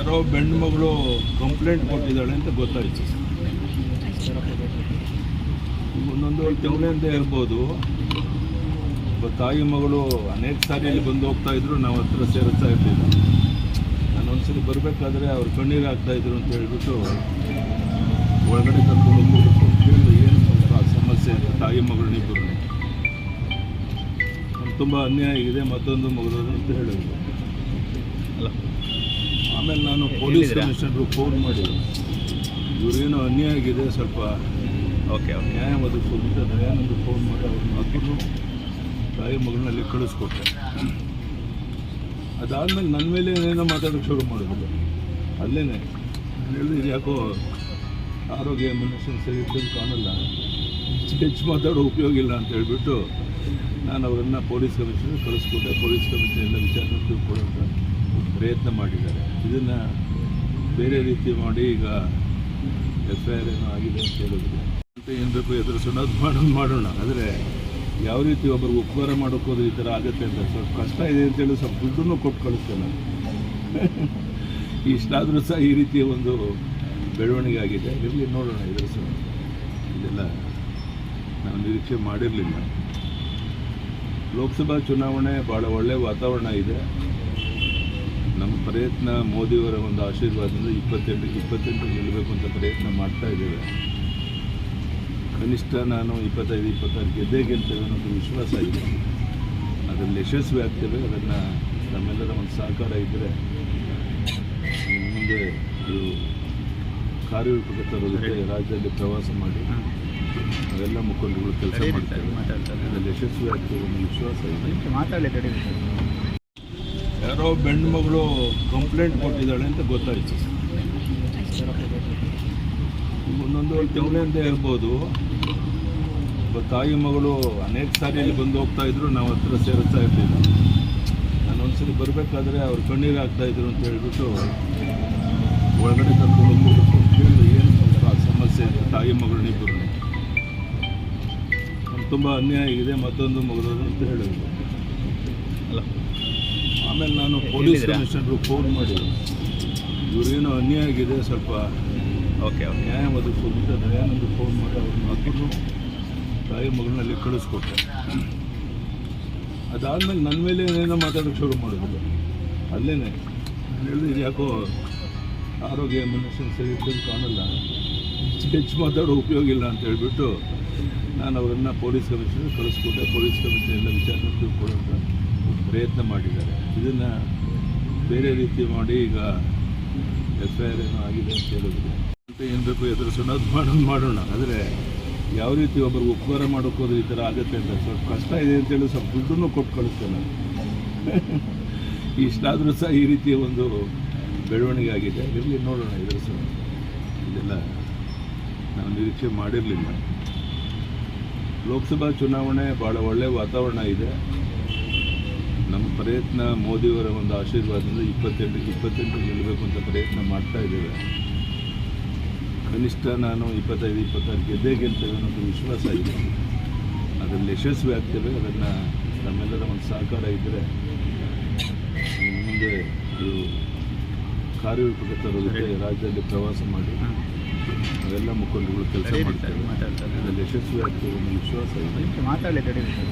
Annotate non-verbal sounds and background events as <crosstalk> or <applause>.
ಯಾರೋ ಬೆಣ್ಣು ಮಗಳು ಕಂಪ್ಲೇಂಟ್ ಕೊಟ್ಟಿದ್ದಾಳೆ ಅಂತ ಗೊತ್ತಾಯ್ತು. ಒಂದೊಂದು ತಿಂಗಳಿಂದ ಇರ್ಬೋದು ಹೇಳ್ಬೋದು. ತಾಯಿ ಮಗಳು ಅನೇಕ ಸಾರಿ ಇಲ್ಲಿ ಬಂದು ಹೋಗ್ತಾ ಇದ್ರು, ನಾವು ಹತ್ರ ಸೇರಿಸ್ತಾ ಇರಲಿಲ್ಲ. ನಾನು ಒಂದ್ಸರಿ ಬರಬೇಕಾದ್ರೆ ಅವ್ರು ಕಣ್ಣೀರು ಆಗ್ತಾ ಇದ್ರು ಅಂತ ಹೇಳ್ಬಿಟ್ಟು ಒಳಗಡೆ ಕರ್ಕೊಂಡು ಹೋಗಿ ಏನು ಸಮಸ್ಯೆ ಅಂತ ತಾಯಿ ಮಗಳನ್ನಿಬ್ಬರು ತುಂಬ ಅನ್ಯಾಯ ಆಗಿದೆ, ಮತ್ತೊಂದು ಮಗಳು ಅಂತ ಹೇಳಿದ್ರು. ಅಲ್ಲ ಆಮೇಲೆ ನಾನು ಪೊಲೀಸ್? ಕಮಿಷನರು ಫೋನ್ ಮಾಡಿ ಇವರೇನೋ ಅನ್ಯಾಯ ಆಗಿದೆ ಸ್ವಲ್ಪ. ಓಕೆ ನ್ಯಾಯ ಒದಗಿಸೋದು ದಯಾನಂದ ಫೋನ್ ಮಾಡಿ ಅವ್ರನ್ನ ಹಾಕಿದ್ರು ತಾಯಿ ಮಗಳನ್ನಲ್ಲಿ ಕಳಿಸ್ಕೊಟ್ಟೆ. ಅದಾದಮೇಲೆ ನನ್ನ ಮೇಲೆ ಏನೇನೋ ಮಾತಾಡೋಕ್ಕೆ ಶುರು ಮಾಡಿದ್ರು. ಅಲ್ಲೇ ಹೇಳಿದ್ರು ಇದು ಯಾಕೋ ಆರೋಗ್ಯ ಮನುಷ್ಯನ ಸರಿ ಇದ್ದಂಗೆ ಕಾಣಲ್ಲ. ಹೆಚ್ಚು ಮಾತಾಡೋ ಉಪಯೋಗ ಇಲ್ಲ ಅಂತ ಹೇಳಿಬಿಟ್ಟು ನಾನು ಅವರನ್ನು ಪೊಲೀಸ್ ಕಮಿಷನರ್ ಕಳಿಸ್ಕೊಟ್ಟೆ. ಪೊಲೀಸ್ ಕಮಿಷನ್ ಎಲ್ಲ ವಿಚಾರಣೆ ಪ್ರಯತ್ನ ಮಾಡಿದ್ದಾರೆ. ಇದನ್ನು ಬೇರೆ ರೀತಿ ಮಾಡಿ ಈಗ ಎಫ್ ಐ ಆರ್ ಏನೋ ಆಗಿದೆ ಅಂತ ಹೇಳಿದ್ರು. ಅಂತ ಏನು ಬೇಕು ಎದುರಿಸೋಣ, ಅದು ಮಾಡೋಣ ಮಾಡೋಣ. ಆದರೆ ಯಾವ ರೀತಿ ಒಬ್ಬರು ಉಪಕಾರ ಮಾಡೋಕ್ಕೋದ್ರೆ ಈ ಥರ ಆಗುತ್ತೆ ಅಂತ ಸ್ವಲ್ಪ ಕಷ್ಟ ಇದೆ ಅಂತೇಳಿ ಸ್ವಲ್ಪ ದುಡ್ಡನ್ನು ಕೊಟ್ಟು ಕಳಿಸ್ತೇನೆ ಇಷ್ಟಾದರೂ ಸಹ ಈ ರೀತಿಯ ಒಂದು ಬೆಳವಣಿಗೆ ಆಗಿದೆ. ಇರಲಿ, ನೋಡೋಣ, ಎದುರಿಸೋಣ. ಇದೆಲ್ಲ ನಾವು ನಿರೀಕ್ಷೆ ಮಾಡಿರಲಿಲ್ಲ. ಲೋಕಸಭಾ ಚುನಾವಣೆ ಭಾಳ ಒಳ್ಳೆಯ ವಾತಾವರಣ ಇದೆ. ನಮ್ಮ ಪ್ರಯತ್ನ ಮೋದಿಯವರ ಒಂದು ಆಶೀರ್ವಾದದಿಂದ ಇಪ್ಪತ್ತೆಂಟು ಇಪ್ಪತ್ತೆಂಟು ಗೆಲ್ಲಬೇಕು ಅಂತ ಪ್ರಯತ್ನ ಮಾಡ್ತಾ ಇದ್ದೇವೆ. ಕನಿಷ್ಠ ನಾನು ಇಪ್ಪತ್ತೈದು ಇಪ್ಪತ್ತಾರು ಗೆದ್ದೇ ಗೆಲ್ತೇವೆ ಅನ್ನೋದು ವಿಶ್ವಾಸ ಇದೆ. ಅದರಲ್ಲಿ ಯಶಸ್ವಿ ಆಗ್ತೇವೆ ಅದನ್ನು ನಮ್ಮೆಲ್ಲರ ಒಂದು ಸಹಕಾರ ಇದ್ದರೆ ಮುಂದೆ ಇದು ಕಾರ್ಯರೂಪಕ್ಕೆ ತರೋದಕ್ಕೆ ರಾಜ್ಯದಲ್ಲಿ ಪ್ರವಾಸ ಮಾಡಿ ಅವೆಲ್ಲ ಮುಖಂಡರುಗಳು ಕೆಲಸ ಮಾಡ್ತಾರೆ. ಅದರಲ್ಲಿ ಯಶಸ್ವಿ ಆಗ್ತೇವೆ ಅನ್ನೋ ವಿಶ್ವಾಸ ಇದೆ. ಮಾತಾಡಲಿ ಯಾರೋ ಬೆಣ್ಣು ಮಗಳು ಕಂಪ್ಲೇಂಟ್ ಕೊಟ್ಟಿದ್ದಾಳೆ ಅಂತ ಗೊತ್ತಾಯ್ತು. ಒಂದೊಂದು ಅಂತ ಒಬ್ಬ ತಾಯಿ ಮಗಳು ಅನೇಕ ಸಾರಿ ಇಲ್ಲಿ ಬಂದು ಹೋಗ್ತಾ ಇದ್ರು, ನಾವು ಹತ್ರ ಸೇರಿಸ್ತಾ ಇರಲಿಲ್ಲ. ನಾನು ಒಂದ್ಸರಿ ಬರಬೇಕಾದ್ರೆ ಅವ್ರು ಕಣ್ಣೀರು ಆಗ್ತಾ ಇದ್ರು ಅಂತ ಹೇಳ್ಬಿಟ್ಟು ಒಳಗಡೆ ಕರ್ಕೊಂಡು ಹೋಗ್ಬಿಟ್ಟು ಕೇಳಿದೆ, ಏನು ಸಮಸ್ಯೆ ಅಂತ ತಾಯಿ ಮಗಳನ್ನಿಬ್ಬರು ತುಂಬ ಅನ್ಯಾಯ ಆಗಿದೆ, ಮತ್ತೊಂದು ಮಗಳು ಅಂತ ಹೇಳಿದ್ರು. ಆಮೇಲೆ ನಾನು ಪೊಲೀಸ್ ಕಮಿಷನರ್ ಫೋನ್ ಮಾಡಿ. ಇವರೇನೋ ಅನ್ಯಾಯ ಆಗಿದೆ ಸ್ವಲ್ಪ ಓಕೆ ನ್ಯಾಯ ಒದಗಿಸೋದು ದಯಾನಂದ ಫೋನ್ ಮಾಡಿ ಅವ್ರನ್ನ ಹಾಕಿದ್ರು ತಾಯಿ ಮಗಳನ್ನಲ್ಲಿ ಕಳಿಸ್ಕೊಟ್ಟೆ. ಅದಾದಮೇಲೆ ನನ್ನ ಮೇಲೆ ಏನೇನೋ ಮಾತಾಡೋಕ್ಕೆ ಶುರು ಮಾಡಿದ್ರು. ಅಲ್ಲೇ ಹೇಳಿದ್ರು ಇದು ಯಾಕೋ ಆರೋಗ್ಯ ಮನುಷ್ಯನ ಸರಿ ಇದ್ದಂಗೆ ಕಾಣಲ್ಲ. ಹೆಚ್ಚು ಮಾತಾಡೋ ಉಪಯೋಗ ಇಲ್ಲ ಅಂತ ಹೇಳ್ಬಿಟ್ಟು ನಾನು ಅವರನ್ನು ಪೊಲೀಸ್ ಕಮಿಷನರ್ ಕಳಿಸ್ಕೊಟ್ಟೆ. ಪೊಲೀಸ್ ಕಮಿಷನರ್ ಎಲ್ಲ ವಿಚಾರಣೆ ತಿಳ್ಕೊಳ್ಳೋಂಥ ಪ್ರಯತ್ನ ಮಾಡಿದ್ದಾರೆ. ಇದನ್ನು ಬೇರೆ ರೀತಿ ಮಾಡಿ ಈಗ ಎಫ್ ಐ ಆರ್ ಏನೋ ಆಗಿದೆ ಅಂತ ಹೇಳಿದ್ರೆ. ಅಂತ ಏನು ಬೇಕು ಎದುರಿಸೋಣ ಅದು ಮಾಡೋಣ ಮಾಡೋಣ. ಆದರೆ ಯಾವ ರೀತಿ ಒಬ್ಬರು ಉಪಕಾರ ಮಾಡೋಕ್ಕೋದ್ರೆ ಈ ಥರ ಆಗುತ್ತೆ ಅಂತ ಸ್ವಲ್ಪ ಕಷ್ಟ ಇದೆ ಅಂತೇಳಿ ಸ್ವಲ್ಪ ದುಡ್ಡನ್ನು ಕೊಟ್ಟು ಕಳಿಸ್ತೇನೆ. <laughs> ಇಷ್ಟಾದರೂ ಸಹ ಈ ರೀತಿಯ ಒಂದು ಬೆಳವಣಿಗೆ ಆಗಿದೆ. ಇರಲಿ, ನೋಡೋಣ ಎದುರಿಸೋಣ ಇದೆಲ್ಲ ನಾವು ನಿರೀಕ್ಷೆ ಮಾಡಿರಲಿಲ್ಲ. ಲೋಕಸಭಾ ಚುನಾವಣೆ ಭಾಳ ಒಳ್ಳೆಯ ವಾತಾವರಣ ಇದೆ. ಪ್ರಯತ್ನ ಮೋದಿಯವರ ಒಂದು ಆಶೀರ್ವಾದದಿಂದ ಇಪ್ಪತ್ತೆಂಟು ಇಪ್ಪತ್ತೆಂಟು ಗೆಲ್ಲಬೇಕು ಅಂತ ಪ್ರಯತ್ನ ಮಾಡ್ತಾ ಇದ್ದೇವೆ. ಕನಿಷ್ಠ ನಾನು ಇಪ್ಪತ್ತೈದು ಇಪ್ಪತ್ತಾರು ಗೆದ್ದೇ ಗೆಲ್ತೇವೆ ಅನ್ನೋದು ವಿಶ್ವಾಸ ಇದೆ. ಅದರಲ್ಲಿ ಯಶಸ್ವಿ ಆಗ್ತೇವೆ ಅದನ್ನು ನಮ್ಮೆಲ್ಲರ ಒಂದು ಸಹಕಾರ ಇದ್ದರೆ ಮುಂದೆ ಇದು ಕಾರ್ಯರೂಪಕ್ಕೆ ತರೋದಕ್ಕೆ ರಾಜ್ಯದಲ್ಲಿ ಪ್ರವಾಸ ಮಾಡಿ ಅವೆಲ್ಲ ಮುಖಂಡರುಗಳು ಕೆಲಸ ಮಾಡ್ತಾರೆ. ಅದರಲ್ಲಿ ಯಶಸ್ವಿ ಆಗ್ತೇವೆ ಅನ್ನೋ ವಿಶ್ವಾಸ ಇದೆ. ಸರ್